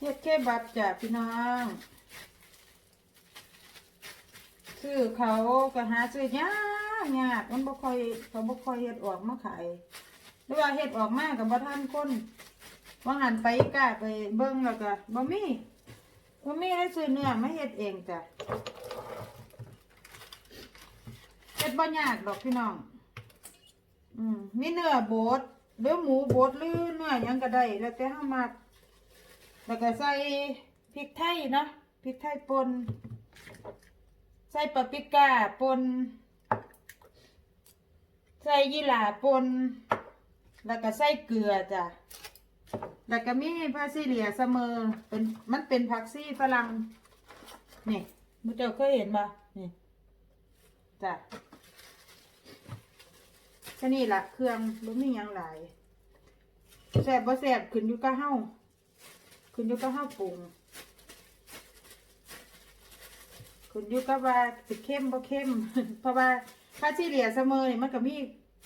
เฮ็ดแคบับจ้ะพี่น้องซื้อเขาก็หาซื้อยากยากมันบ่ค่อยเขาบ่ค่อยเฮ็ดออกมาขายหรือว่าเฮ็ดออกมากับบ่ทันคนว่าหันไปกล้าไปเบิ่งแล้วก็บ่มีบ่มีได้ซื้อเนื้อมาเฮ็ดเองจ้ะเฮ็ดบ่ยากดอกพี่น้อง อืมมีเนื้อบดหรือหมูบดหรือเนื้อยังก็ได้แล้วแต่เฮามัก แล้วก็ใส่พริกไทยเนาะพริกไทยป่นใส่ปาปริก้าปนใส่ยี่หร่าปนแล้วก็ใส่เกลือจ้ะแล้วก็มีพาซิเลียเสมอเป็นมันเป็นผักซีฝรั่งนี่มุเจ้าเคยเห็นปะนี่จ้ะแค่นี้ละเครื่องบ่มีหยังหลายแซ่บบ่แซ่บขึ้นอยู่กับเฮา ขึ้นอยู่กับเฮาปรุงคุณอยู่กับว่าสิเข้มบ่เข้ม เพราะว่าถ้าที่เหลียเสมอนี่มันก็มี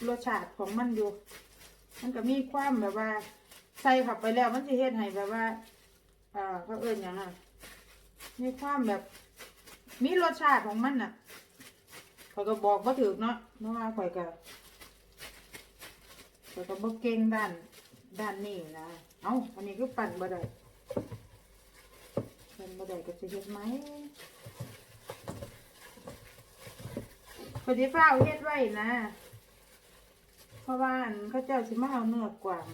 รสชาติของมันอยู่ มันก็มีความแบบว่า ใส่เข้าไปแล้วมันสิเฮ็ดให้แบบว่าเอ่อเขาเอิ้นหยังอะมีความแบบ มีรสชาติของมันน่ะข่อยก็บอกบ่าถูกเนาะเพราะว่าข่อยก็ข่อยก็บ่เก่งด้านด้านนี้นะ เอ้าอันนี้คือปั่นบ่ได้ ปั่นบ่ได้ก็สิเฮ็ดไหมพอดีฟ้าเฮ็ดไว้นะ เพราะว่าอันเขาเจ้าสิมาเอาเนื้อกว่าง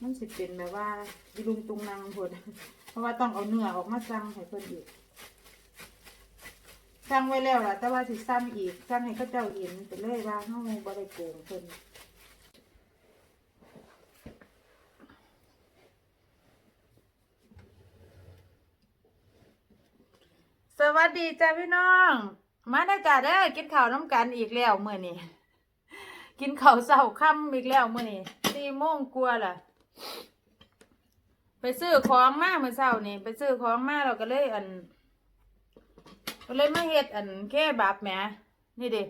มันสิเป็นแบบว่าอีลุงตุงนางพดเพราะว่าต้องเอาเนื้อออกมาสั่งให้เพิ่นอีกสั่งไว้แล้วล่ะ แต่ว่าสิสั่งอีกสั่งให้เขาเจ้าเห็นไปเลยว่าเฮาบ่ได้โกงเพิ่น วัสดีจ้าพี่น้อง มาได้จ้าเด้อกินข้าวน้ำกันอีกแล้วเมื้อนี้กินข้าวเช้าค่ำอีกแล้วเมื้อนี้สี่โมงกว่าล่ะ ไปซื้อของมาเมื่อเช้านี่ไปซื้อของมาเราก็เลยอันก็เลยมาเฮ็ดอันแค่บับแหมนี่เดิ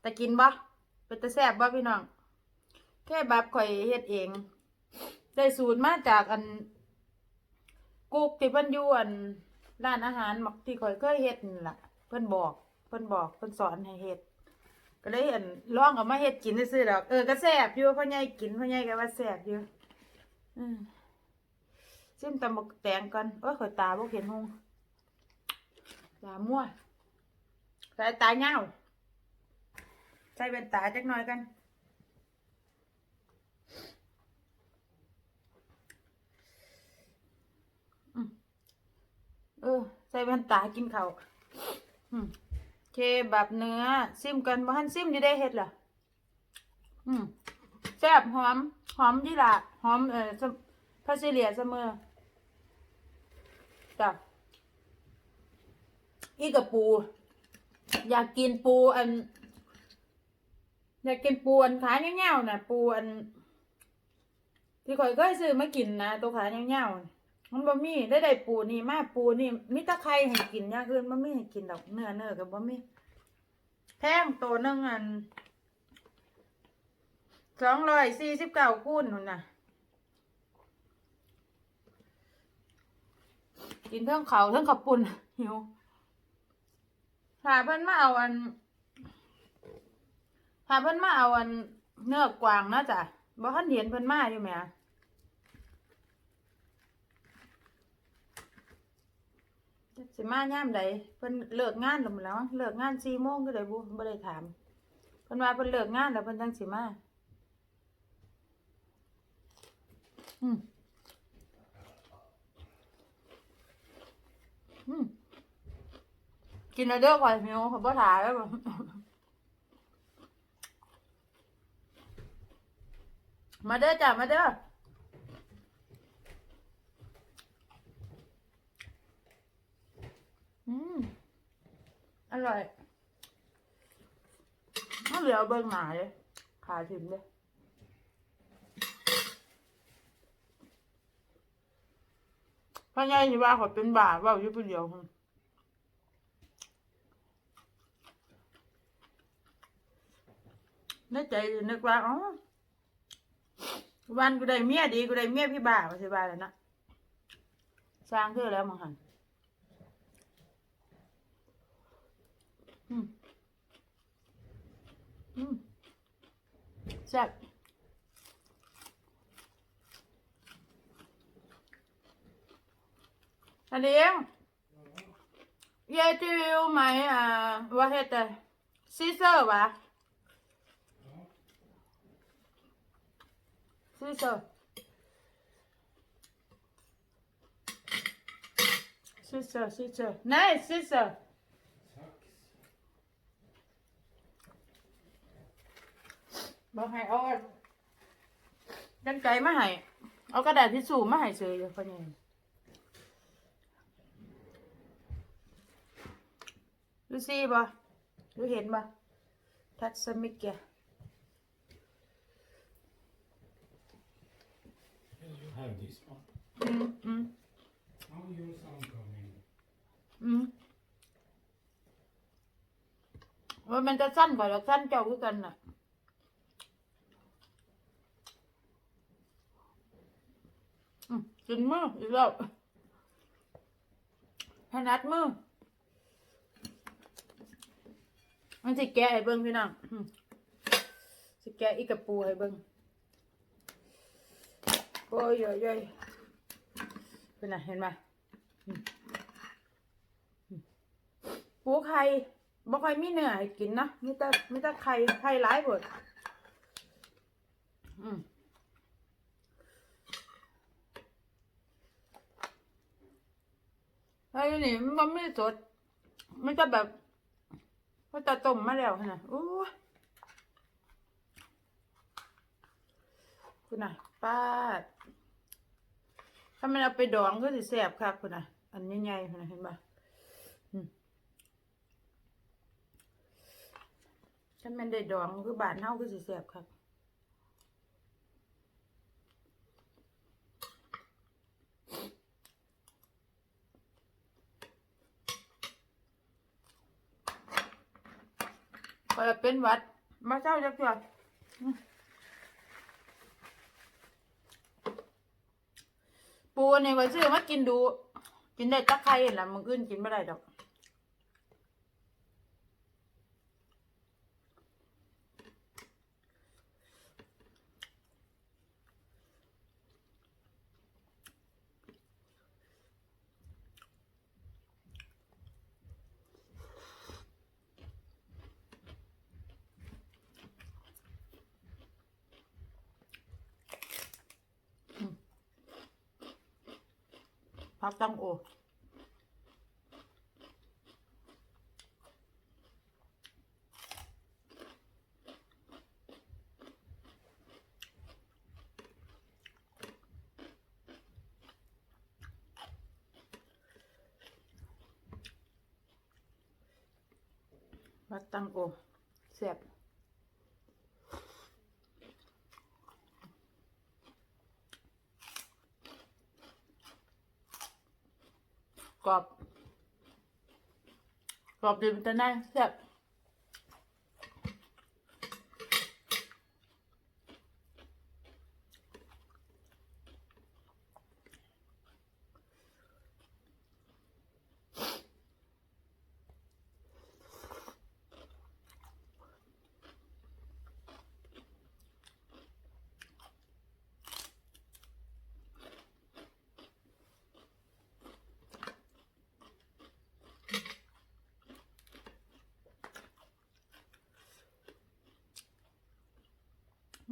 แต่กินบ่เป็นตะแซบบ่พี่น้องแค่บับข่อยเฮ็ดเอง ได้สูตรมาจากอันกุ๊กที่เพิ่นอยู่อัน ร้านอาหารหมักที่ข่อยเคยเฮ็ดนี่ล่ะ เพิ่นบอก เพิ่นบอก เพิ่นสอนให้เฮ็ด ก็เลยอันลองเอามาเฮ็ดกินซื่อๆดอก เออก็แซ่บอยู่พ่อใหญ่กินพ่อใหญ่ก็ว่าแซ่บอยู่อืมซิมตำบักแตงก่อนโอ้ยข่อยตาบ่เห็นหงตามั่วสายตาเงาใส่แว่นตาจักหน่อยกัน เออ ใส่แว่นตากินเขาอืมเคแบบเนื้อซิมกันบ่ทันซิมอยู่ได้เฮ็ดเหรออืมแซ่บหอม หอมยี่หร่าหอมเอ่อพาซิเลียเสมอจ้ะอีกับปู อยากกินปูอัน อยากกินปูอันขาเงี้ยวๆนะปูอัน ที่ข่อยก็ซื้อมากินนะตัวขาเงี้ยวๆ มันบ่มีได้ได้ปูนี่มาปูนี่มีตะไคร้ให้กินอย่างอื่นบ่มีให้กินดอกเนื้อเนื้อกับบ่มีแพงตัวหนึงอันสองร้อยสี่สิบเก้าคูณนู่นน่ะ กินเท่งเขาวเท่งขับปุ่นหิวถ้าเพิ่นมาเอาอันถ้าเพิ่นมาเอาอันเนื้อกวางนะจ๊ะบ่ทันเห็นเพิ่นมาอยู่แหมจัก สิมาย่ามใดเพิ่นเลิกงานแล้วมั้งแล้วเลิกงานสี่โมงก็ได้บุบ่ได้ถามเพิ่นว่าเพิ่นเลิกงานแล้วเพิ่นจังสิมาอืมอืมกินแล้วเด้อก่อนหิวเขาบ่ถ่ายแล้วบ่มาเด้อจ้ะมาเด้อ อืม อร่อยถ้าเหลือเอาเบิ่งหนาเลยขาถึงเลยพ่อใหญ่สิว่าเขาเป็นบาเว่าอยู่ผู้เดียวหั่นในใจนึกว่าอ๋อวันกูได้เมียดีกูได้เมียพี่บ้าวสิบ้าแล้วนะสร้างเคือแล้วมังหัน อืมอืมแซ่บอันนี้เอง Vet du om mig, uh, vad heter Scissor va? Scissor. Scissor, scissor. บอกให้เอากันไกลมาให้เอากระดาษทิชชู่มาให้เฉยเลยคนนี้ดูสิบ่ดูเห็นบ่ทัศมิกแก You have this one. อืมอืม How your sound coming? อืมว่ามันจะสั้นกว่าหรอกสั้นเจ้าคือกันน่ะ อืม กินมืออีกแล้วถนัดมือมันสิแกะให้เบิ่งพี่น้องอืมสิแกะอีกกระปูให้เบิ่งโอ้ยโอ้ยโอ้ยเป็นไงเห็นไหมปูไข่บ่ค่อยมีเนื้อให้กินนะมีแต่มีแต่ไข่ไข่หลายเบิดอืม ไอ้นี่มันไม่สด มันจะแบบเพราะต้มมาแล้วขนาดโอ้คุณน่ะป้าดถ้ามันเอาไปดองก็สิแสบครับคุณน่ะ อันใหญ่ๆคุณน่ะเห็นปะถ้ามันได้ดองคือบานเน่าก็สิแสบค รับพอเป็นหวัด มาเจ้าจักเถื่อปูนี่ก็ซื้อมากินดู กินได้ตักไข่แหละมึงอื่นกินไม่ได้ดอก พักตั้งโอ พักตั้งโอเสียบ กรอบกรอบดีเป็นตะไนแซ่บ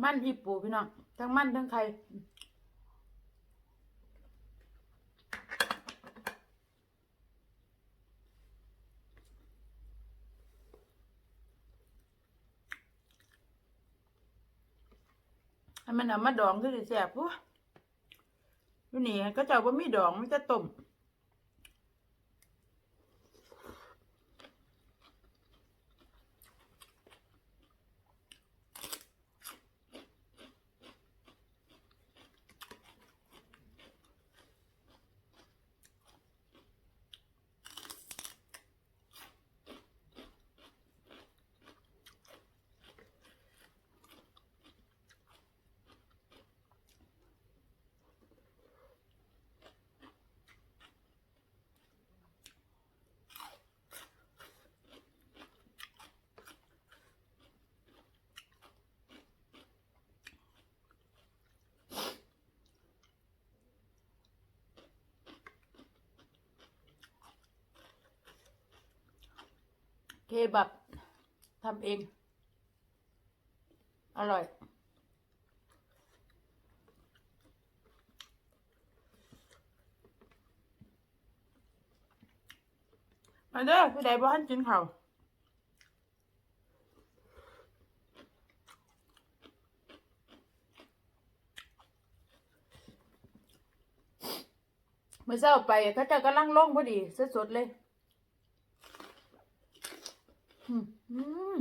มันอีปูพี่น้องทั้งมันทั้งไข่มันเอามาดองคือแซ่บปุ๊อยู่นี่ก็เจ้าว่ามีดองมันจะต้ม เคบับทำเอง อร่อย มาเด้อผู้ใดบ่ทันกินข้าวเมื่อเช้าไปเขาจะกำลังลงพอดีสดๆเลย อืม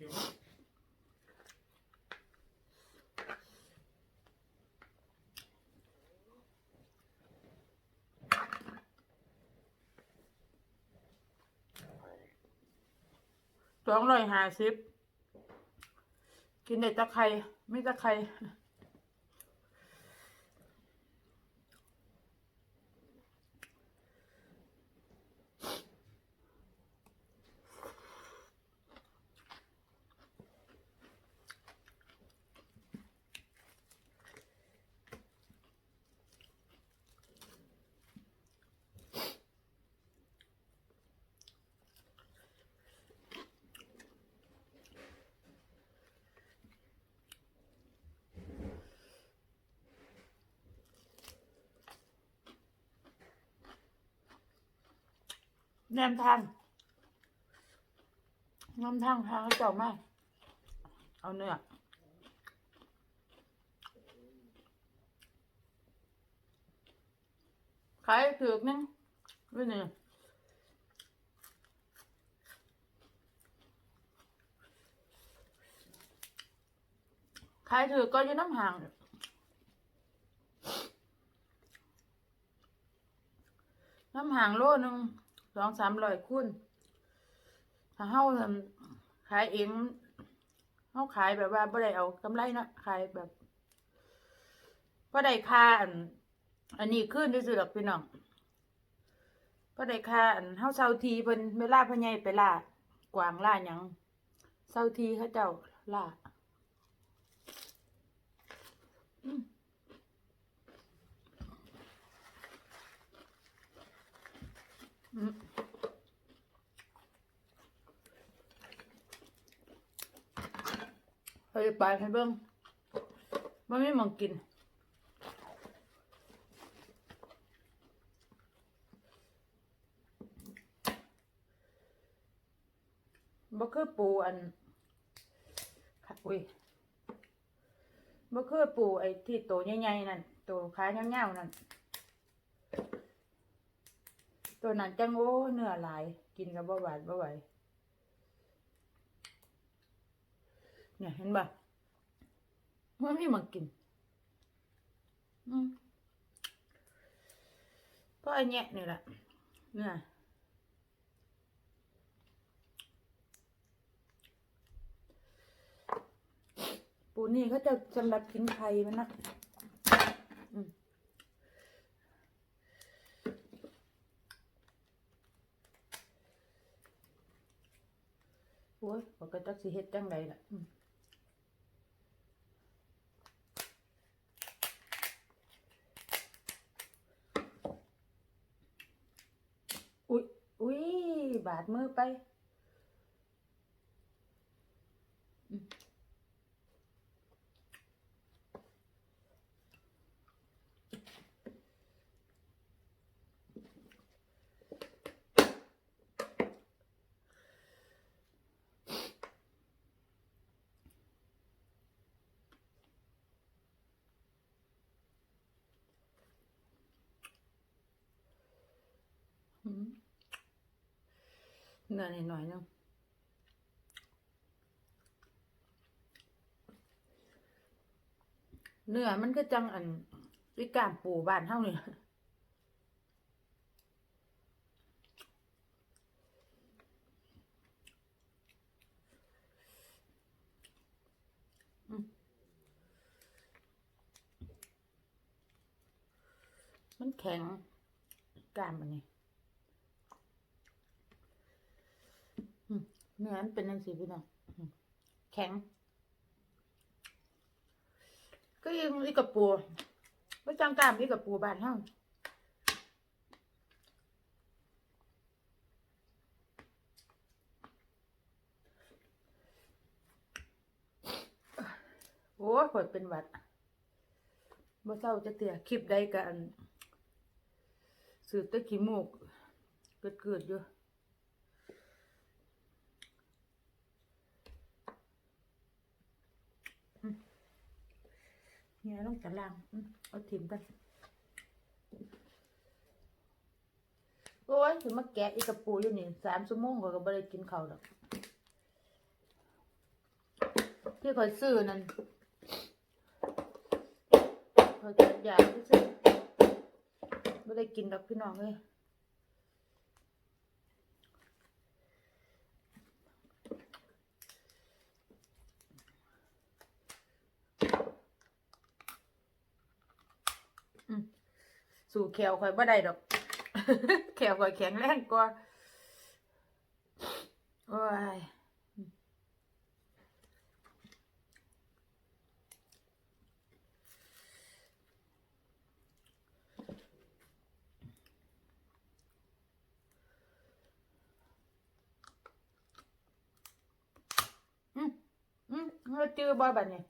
No, thank you. สองร้อยห้าสิบกินได้ตะไคร้ไม่ตะไคร้ แนมทางแนมทางทางเขาเจ้ามากเอาเนื้อขายถือกนึงด้วยนี่ขายถือกก็ยู่น้ำห่างน้ำห่างโลนึง สองสามร้อยคูณถ้าเฮาขายเองเฮาขายแบบว่าบ่ได้เอากำไรนะขายแบบบ่ได้ค่าอันอันนี้ขึ้นที่สุดหรอกพี่น้องบ่ได้ค่าอันเฮาเซาทีเพิ่นเวลาพ่อใหญ่ไปล่ากวางล่าหยังเซาทีเขาเจ้าล่าอืม อืมไปไปให้เบิ่งบ่มีหมองกินบ่คือปูอันค่ะอุ้ยบ่คือปูไอ้ที่โตใหญ่ๆนั่นโตขายาวๆนั่น ตัวนั้นจังโอ้เนื้อหลาย กินกับบ่หวานบ่ไหวเนี่ยเห็นบ่มันมีมากิน อืมก็ไอ้แยนี่แหละเนี่ยปูนี่เขาจะสำหรับกินไข่มันนะอืม โอ้ยบอกก็จักสิเฮ็ดจังไดล่ะอืมอุ้ยอุ้ยบาดมือไป อืม เนื้อนหน่อยนึงเนื้อมันก็จังอันวิกามปูบ้านเฮานี่อืมมันแข็งกล้ามอันนี้อืม เนื้อมันเป็นยังสีพี่น้องแข็ง ก็ยังอีกับปูไม่จังกามอีกับปูบานเฮาโอ้ยปวดเป็นหวัดบ่เศร้าจะเตียคลิปใดกันสืบตะขี้มูกเกิดเกิดอยู่ เนี่ยต้องจัดล่างอืมเอาถิ่มกันโอ้ยถึงมาแกะอีกกระปูอยู่นี่สามชั่วโมงก็ก็บ่ได้กินข้าวดอกที่คอยซื้อนั่นคอยกินยาที่ซื้อไม่ได้กินดอกพี่น้องเลยอืมสู่ แขวคอยบ่ได้ดอก แขวคอยแข็งแรงกว่าโอ้ยอืมอืมเราจื้อบ่บัดนี้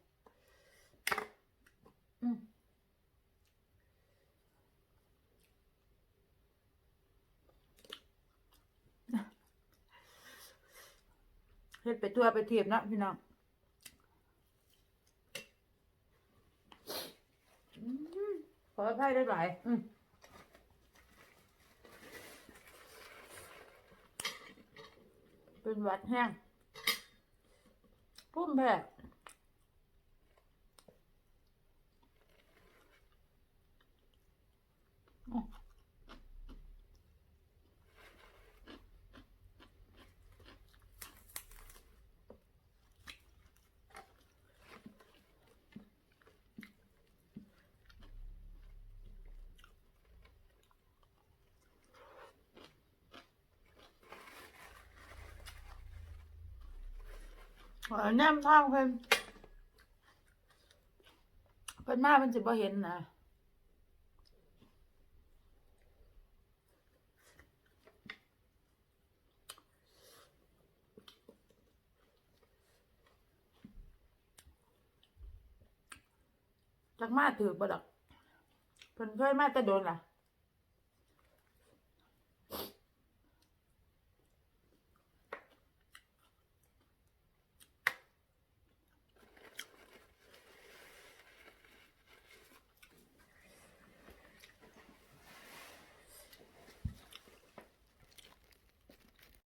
อืม เฮ็ดไปทั่วไปเทียบนะพี่น้องขอให้ได้หลายอืมเป็นวัดแห้งพุ่มแพ้ แนมทางเพิ่นเพิ่นมาเพิ่นสิบ่เห็นนะจักมาถือบ่ดอกเพิ่นเคยมาแต่โดนล่ะ